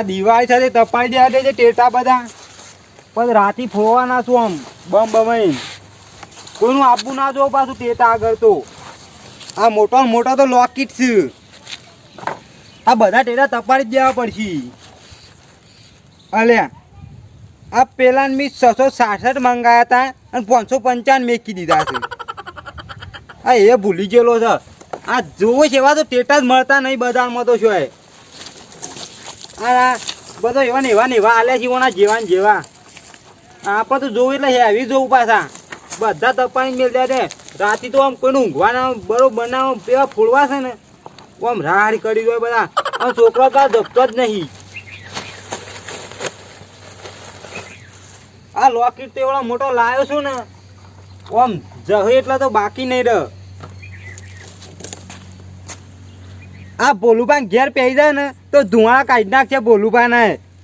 આ દિવાળી સાથે તપાઈ દેવા દે છે ટેટા બધા. પણ રાતી ફોવાના છું આમ? બમ બમાઈ કોઈનું આપવું ના જોવું પાછું ટેટા આગળ તો. આ મોટા મોટો તો લોકેટ છે. આ બધા ટેટા તપાડી જ દેવા પડશે. અલ્યા, આ પેલા મેં છસો સાસઠ મંગાયા હતા અને પાંચસો પંચાવન મેકી દીધા છે. આ એ ભૂલી ગયેલો છે. આ જોવો છે એવા તો ટેટા જ મળતા નહીં બધામાં તો શું આ બધો એવા ને એવા ને એવા આલ્યા જીવોના જેવા. ને જેવા આપણે તો જોવું એટલે હેવી જોવું પાછા. બધા તપાઈ મેળ દે રાતે તો આમ કોઈનું ઊંઘવાના બરોબર ના પેલા ફોડવા છે ને. આમ રાડ કરી દો બધા. આમ છોકરો આ જપતો જ નહીં. આ લોકેટ તો એવડો મોટો લાવ્યો છું ને. આમ જહે એટલા તો બાકી નહીં રહ. આ ભોલુભાઈ ઘેર પહેરી જાય ને તો ધુવાળા કાઢી નાખશે ભોલુભા ને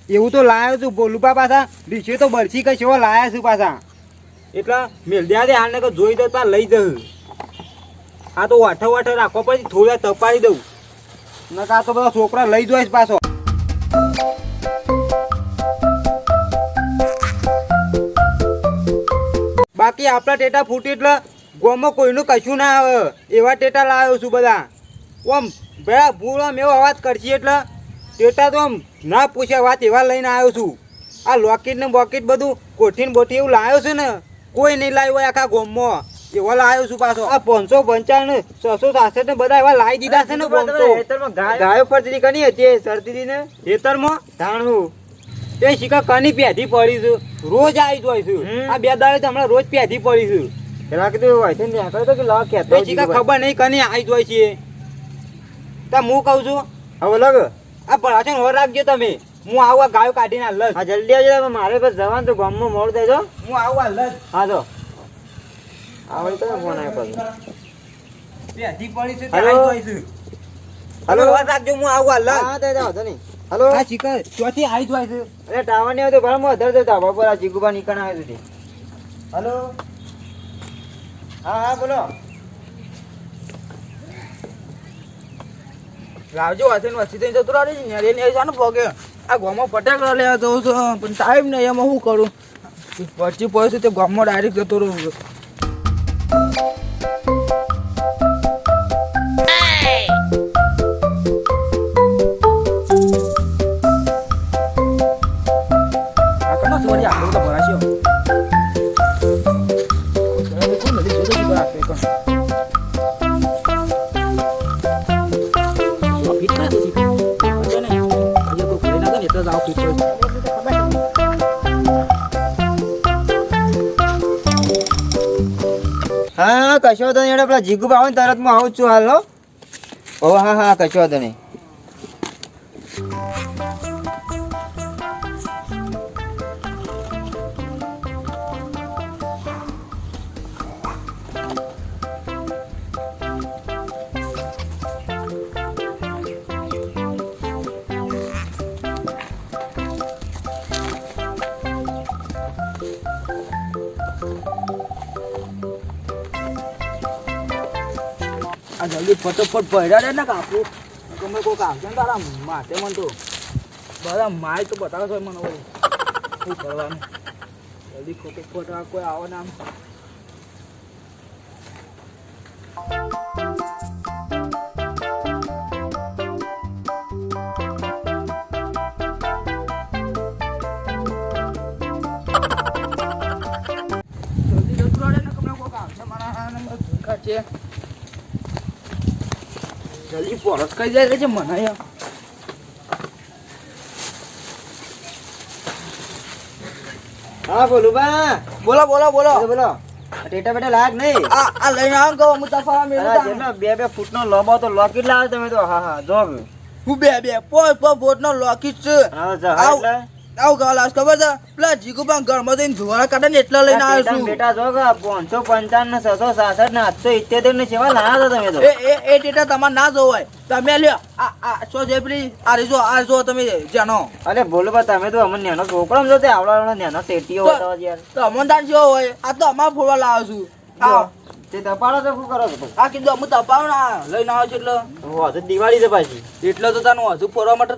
એવું તો લાવ્યો છું ભોલુભા પાછા. રીસે તો બરસી કઈ એવો લાયા છું પાછા. એટલે મેલદ્યા દે હાલને જોઈ દઉં તાર લઈ દઉં આ તો વાઠો વાઠો રાખો પછી થોડા તપાડી દઉં. નકા તો બધા છોકરા લઈ જોઈશ પાછો. બાકી આપણા ટેટા ફૂટી એટલે ગોમાં કોઈનું કશું ના આવે. એવા ટેટા લાવ્યો છું બધા. આમ ભેળા ભૂળ આમ એવો અવાજ કરશે એટલે ટેટા તો આમ ના પૂછ્યા વાત એવા લઈને આવ્યો છું. આ લોકેટ ને બોકેટ બધું કોઠીને બોઠી એવું લાવ્યો છે ને કોઈ નહીં લાવ્યો હોય આખા ગોમમાં. એવા લાવ્યો છું પાછો. આ પાંચસો પંચાવન છસો સાસઠ ને બધા એવા લાવી દીધા છે ને ગાયો ફરતી કની હતી સરતી ને? ખેતરમાં ધાણું તે શીખા કની પેધી પડી છું. રોજ આવી જોઈ છું. આ બે દાડે તો હમણાં રોજ પેધી પડી છું. પેલા કીધું હોય છે ને આગળ તો કે લાવ કે શીખા ખબર નહીં કની આવી જોઈ છે. તા હું કહું છું હવે લગ આ ભરાશે હોર રાખજો તમે. હું આવું આ ગાયો કાઢીને હાલ જ. હા જલ્દી આવજો મારે પર જવાનું તો ગામમાં મોડ દેજો હું આવું હાલ હા તો. આવડી તો ફોન આવ્યો પછી પડી છે હેલો હાલો. હોર રાખજો હું આવું હાલ હા તે તો નહીં. હલો હા ચીકર ચોથી આવી જોઈ છે. અરે ટાવર ને ભલે હું અધર તો ધાબા પર આ ચીકુબા નીકળ આવે છે હલો હા હા બોલો. લાવજો વાંચે વસી વચ્ચે જતો રહે ને એને જાનું પગે આ ગામમાં ફટાકડા લેવા જવું છું, પણ ટાઈમ નહીં એમાં શું કરું? પછી પડે તે ગામમાં ડાયરેક્ટ જતો રહું હા, કશો વાંધો નહીં પેલા જીગુ ભાવ તરત હું આવું છું, હાલ ઓ હા હા, કશો વાંધો નહીં. જલ્દી ફટોફટ ભર્યા રે ને કાપુ તમે કોઈક આવશે ને તારા માથે મને તો. બધા માય તો બતાવે છે મને શું કરવાનું? જલ્દી ફટોફટ આ કોઈ આવે ને આમ. જલ્દી કઈ જાય છે મને યાર હા બોલું બા. બોલો બોલો બોલો. બોલો ટેટા બેટા લાયક નહીં. આ આ લઈને આવો કહો હું તફા મેળું બે બે ફૂટનો લોબો તો લોકેટ લાવે તમે તો? હા હા જો હું બે બે પો પોચ બોટનો લોકેટ છે. હા. એટલે. આવું ગાવ ખબર છે? પેલા જીગુબા ઘરમાં જઈને ધુવાળા કાઢે ને એટલા લઈને આવ્યો છું. બેટા જો કે પાંચસો પંચાવન ને છસો સાસઠ ને આઠસો ઇત્યોતેર ને સેવા લાયા હતા તમે તો. એ ડેટા તમારે ના જોવો હોય. તમે લ્યો આ આ સો જે પેલી આ રીજો આ જો તમે જાણો. અરે બોલો બા તમે તો અમને નેનો છોકરો જો તે આવડા નેનો ટેટીઓ હતા યાર તો અમને તાર જો હોય. આ તો અમારે ફોડવા લાવ્યો છું. આ તે તપાડો તો શું કરો છો? આ કીધું અમુક તપાવ ના લઈને આવ્યો છું એટલે. હજુ દિવાળી છે પાછી. એટલે તો તાનું હજુ ફોરવા માટે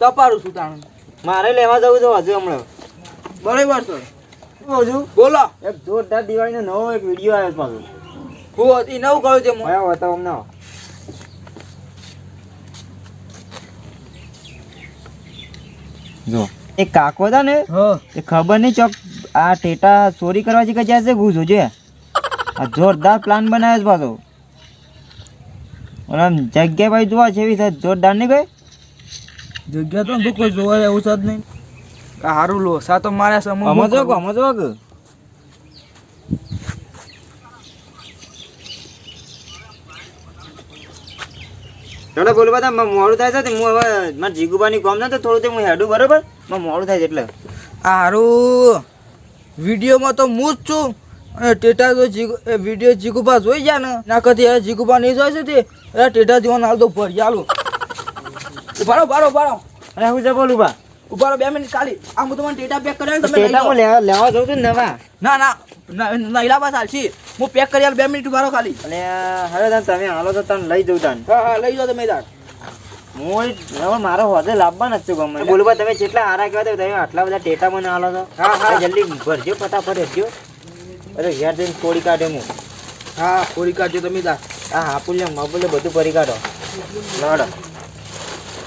તપાડું છું તાણ. મારે લેવા જવું તો હજુ હમણાં. બરાબર સર શું હજુ બોલો. એક જોરદાર દિવાળીનો નવો એક વીડિયો આવ્યો પાછો. હું હતી નવું કહ્યું છે હું આવ્યો હતો હમણાં જો. એ કાકો હતા ને એ ખબર નહીં ચોક આ ટેટા ચોરી કરવા જઈ ગયા છે ઘૂસો છે? આ જોરદાર પ્લાન બનાવ્યો છે પાછો. અને આમ જગ્યા ભાઈ જોવા છે એવી જોરદાર નહીં કઈ જગ્યા તો તું કોઈ જોવા એવું છે જ નહીં. આ હારું લો સા તો મારા સમૂહ અમો કો અમો જો કે. ચાલો બોલો બધા મોડું થાય છે હું હવે મારે જીગુબાની કોમ ના તો થોડું તે હું હેડું બરોબર? મારે મોડું થાય છે એટલે. આ હારું. વિડીયોમાં તો હું જ છું. અને ટેટા તો જીગુ વીડિયો જીગુબા જોઈ જાય ને ના કદી એ જીગુબા નહીં જોઈ છે તે એ ટેટા જોવાનું હાલ તો ભરી આલો ઉભારો ઉભારો ઉભારો અરે હું બોલું બા? ઉભારો બે મિનિટ ખાલી. આ હું તમને ટેટા પેક કરી તમે ડેટા હું લેવા લેવા જઉં છું નવા. ના ના ના ના હાલશી હું પેક કરી બે મિનિટ ઉભારો ખાલી. અને હવે તાન તમે હાલો તો તને લઈ જઉં તાન. હા હા લઈ જાઓ તમે તાર. હું મારો હોદે લાવવાના નથી ગમે બોલું તમે જેટલા હારા કહેવા તમે આટલા બધા ટેટા મને હાલો છો. હા, હા. જલ્દી ભરજો ફટાફટ હેરજો અરે ઘેર જઈને તોડી કાઢે હું. હા પૂરી કાઢજો તમે તાર. આ હાપુલ્ય મબુલ્ય બધું કરી કાઢો. લડો.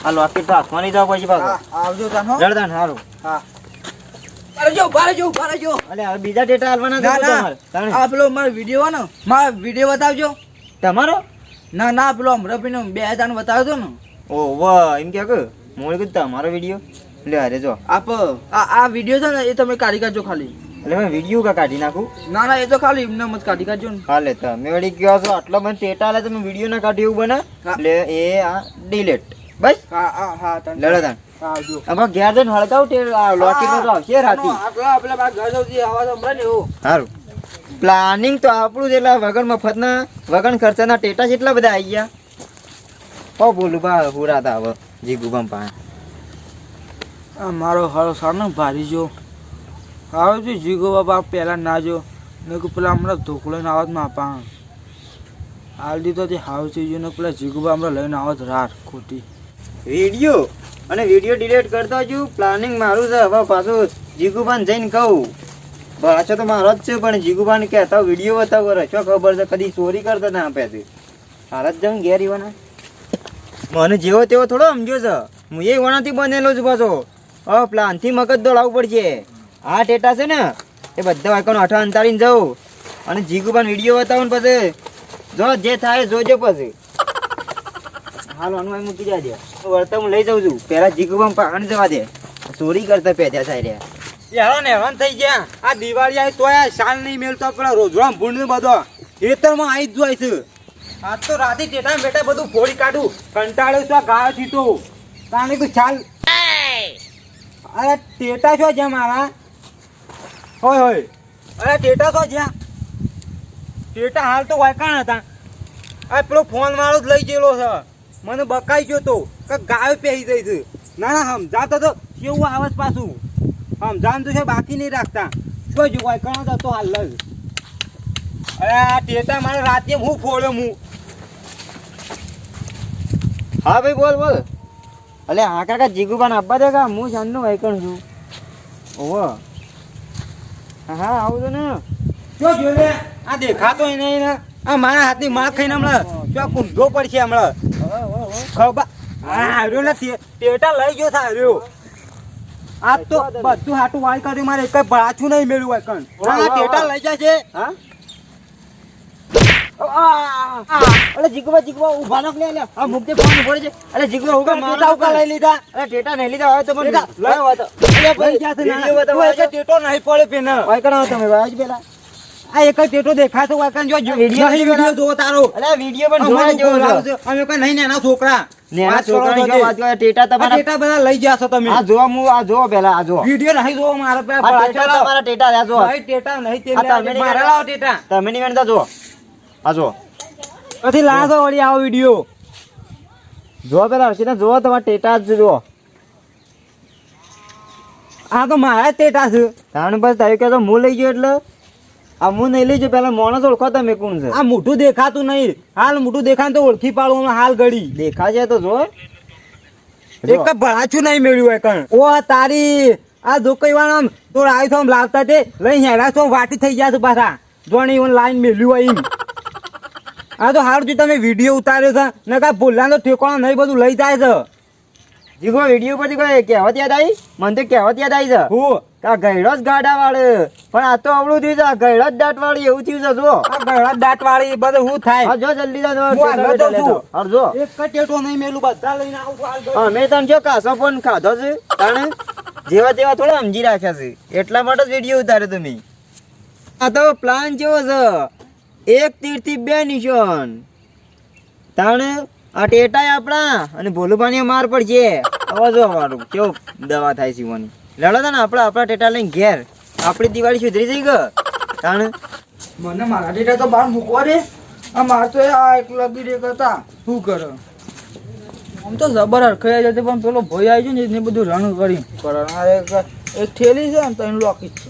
આ લોકેટ નહીં જવા પછી હા આવજો તાનો જડદાન લડતા હા. જો બારે જો બારે જો. અલે હવે બીજા ડેટા આલવાના ના છે ના. આ પેલો મારો વિડિયો ને મારો વિડિયો બતાવજો. તમારો? ના ના પેલો અમરપીનો બે હજાર બતાવ્યો હતો ને. ઓ વાહ એમ કે કે મોળ કીધું તમારો વીડિયો લે અરે જો. આપ આ આ વીડિયો છે ને એ તમે કાઢી કાઢજો ખાલી. એટલે મેં વીડિયો કા કાઢી નાખું? ના ના એ તો ખાલી એમને મત કાઢી કાઢજો ને. હાલે તમે વળી કયો છો આટલો મને ટેટા હાલે તમે વીડિયો ના કાઢી એવું બને એટલે એ આ ડિલેટ બસ? હા હા હા. લડો તાન. આવજો. આમાં ઘેર જઈને હળગાવ તે લોટી નો આવશે રાતી. આપણે આપણે બા ઘર સૌથી આવાજ સંભળાય ને એવું. સારું પ્લાનિંગ તો આપણું જ એટલે વગર મફતના વગર ખર્ચાના ટેટા જેટલા બધા આવી ગયા. હો બોલું બા હુરા તા હવે જીગુબામ પા આ મારો હારો સાનો ભારી જો. આવે જો જીગો બાપા પહેલા ના જો. ને કે પેલા હમણાં ધોકલો લઈને આવતમાં પા હાલ દીધો તે હાવ થઈ જો ને પેલા જીગુબા હમણાં લઈને આવત રાત ખોટી. વીડિયો અને વીડિયો ડિલીટ કરતા હજુ પ્લાનિંગ મારું છે, હવે પાછું જીગુબાન જઈને કહું. પાછો તો મારો જ છે, પણ જીગુભાન કહેતા વીડિયો બતાવો શું ખબર છે, કદી ચોરી કરતા ના આપે છે હાલ જ જાઉં ઘેર ઈવાના. મને જેવો તેવો થોડો સમજ્યો છે. હું એ વણાથી બનેલો છું પાછો. હવે પ્લાનથી મગજ દોડાવવું પડશે. આ ટેટા છે ને, એ બધા વાયકોનો અઠા અંતારીને જાઉં અને જીગુબાન વીડિયો બતાવો ને પછી, જો જે થાય જોજો પછી. હાલ, હનુમાન મૂકી જાજે. વળતા હું લઈ જાઉં છું. પેલા જીગુભાઈ પાણી જવા દે. ચોરી કરતા પેધ્યા થાય રહ્યા. હેરાન હેરાન થઈ ગયા. આ દિવાળી આવી તોય શાલ નહીં મેળતો પેલા રોજવામ ભૂંડ બધો. ખેતરમાં આવી જ જાય છે. આજ તો રાતે ટેટા બેટા બધું ફોડી કાઢું. કંટાળ્યો છું, આ ગાયો તો તાણે ચાલ અરે, ટેટા છો જ્યાં મારા? હોય હોય. અરે, ટેટા છો જ્યાં? ટેટા હાલ તો વાયકાણ હતા. આ પેલો ફોન મારો જ લઈ ગયેલો છે. મને બકાઈ ગયો તો કે ગાયો પહેરી દઈ છે. ના ના સમજાતો તો કેવું આવે પાછું? સમજાન તો છે બાકી નહીં રાખતા. શું જો કોઈ કણો જતો હાલ જ અરે આ ટેટા મારે રાતે હું ફોડ્યો હું? હા ભાઈ બોલ બોલ. અલે હા કાકા જીગુબાન આપવા દે કા હું શાનનો વાયકણ છું? ઓવો હા હા આવું તો ને. શું જોયું આ દેખાતો એને આ મારા હાથની માં ખાઈને હમણાં શું કુંઢો પડશે હમણાં? ખબર હાર્યો ટેટા લઈ ગયો છે આ તો બધું હાટું વાળ કર્યું મારે કઈ પાછું નહીં મેળ્યું હોય કણ. આ ટેટા લઈ જાય છે. હા? અલે જીગુબા જીગુબા ઊભા નક લે લે આ મુક્તે ફોન પડે છે ટેટા ઉકા લઈ લીધા. ટેટા નહીં લીધા હવે તો મને લઈ. અરે ભાઈ ટેટો નહીં પડે પેને વાયકણ આવો તમે ભાઈ પેલા આ એક જ ટેટો દેખાતો વાયકાન જો જો વીડિયો નહીં વીડિયો જોવો તારો. અરે વીડિયો પણ જોવા જેવો. અમે કોઈ નહીં નાના છોકરા. નેના છોકરા. વાત કરે ટેટા તમારા ટેટા બધા લઈ જાશો તમે. આ જોવા હું આ જો પેલા આ જો. વીડિયો નહીં જોવો મારા પાસે. આ ટેટા તમારા ટેટા આ જો. ભાઈ ટેટા નહીં તે મારા લાવો ટેટા. તમે નહીં ગણતા જો. આ જો. પછી લાવો વળી આવો વીડિયો જો પેલા હર્ષિને જો તમારા ટેટા જ જુઓ આ તો મારા જ ટેટા છે. કારણ બસ તારે તો હું લઈ ગયો એટલે આ હું નહીં લઈ ગયો પેલા માણસ ઓળખો તમે કોણ છે? આ મોટું દેખાતું નહીં. હાલ મોટું દેખાય તો ઓળખી પાડવું હાલ ઘડી. દેખાશે તો જો. એક ભળાચું નહીં મેળ્યું હોય કણ. ઓ તારી. આ દુકઈ વાળા આમ તો આવી તો લાવતા તે. લઈ હેડા છો વાટી થઈ ગયા છો પાછા. જોણી ઓન લાઈન મેલ્યું હોય આ તો હારું તમે વીડિયો ઉતાર્યો છે. ને કા તો ઠેકાણો નહીં બધું લઈ જાય છે. જીગો વીડિયો પરથી કોઈ કહેવત યાદ આવી? મને તો કહેવત યાદ આવી છે. હું? આ ગયડો જ ગાડા વાળે પણ આ તો અવળું થયું છે આ ગયડો જ દાંત વાળી એવું થયું છે જો આ જ દાંત વાળી બધું હું થાય? જો જલ્દી જા હું છું. જો એક જ નહીં મેલું બધા લઈને આવું. હા મેં તને જો કાસો પણ ખાધો છે તાણે? જેવા તેવા થોડા સમજી રાખ્યા છે. એટલા માટે જ વીડિયો ઉતારે તમે. આ તો પ્લાન જેવો છે. એક તીરથી બે નિશાન. તાણે આ ટેટાય આપણા અને ભોલુભાની માર પડશે. હવે જો મારું કેવો દવા થાય સીવાની લડો ને આપણે આપણા ટેટા લઈને ઘેર. આપણી દિવાળી સુધરી જઈ ગયો. તાણે? મને મારા ટેટા તો બહાર મૂકવા દે. આ માર તો આ એકલા બી રે કરતા શું કરો? આમ તો જબર હરખાઈ જતી પણ પેલો ભય આવી ગયો ને એને બધું રણ કરી. કરે આ એક એક થેલી છે ને ત્રણ લોકી છે.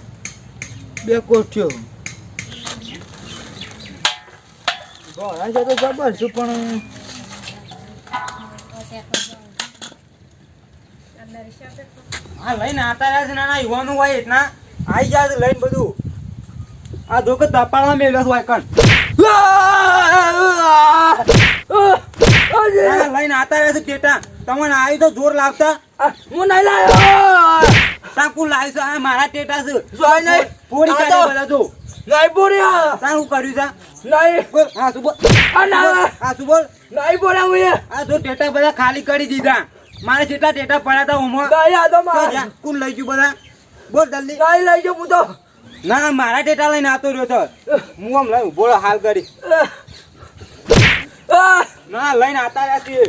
બે કોઠ્યો ઘોડા છે તો જબર છે પણ આ લઈને આતા રહ્યા છે નાના યુવાનો હોય એટલા. આઈ જાય છે લઈને બધું. આ ધોકે તપાળા મેલ્યો હોય કણ લઈને આતા રહ્યા છે પેટા. તમને આવી તો જોર લાગતા. હું નહીં લાયો. સાકુ લાવીશ આ મારા ટેટા છે. જોઈ નહીં. પૂરી કાઢી બધા જો. નહીં પૂરી તાર હું કર્યું છે? નહીં. હા શું બોલ. હા શું બોલ. નહીં બોલાવું હું આ તો ટેટા બધા ખાલી કરી દીધા. મારે જેટલા ટેટા પડ્યા હતા તો તો જા, કોણ લઈ ગયું બધા બોલ જલ્દી નહીં લઈ ગયો હું તો ના ના મારા ટેટા લઈને આવતો રહ્યો છે હું આમ લઈ બોલો હાલ કરી ના લઈને આવતા રહ્યા છીએ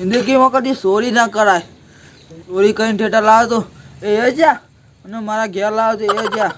જિંદગીમાં કદી ચોરી ના કરાય. ચોરી કરીને ઠેઠા લાવતો, એ જ્યાં અને મારા ઘેર લાવે તો એ જા.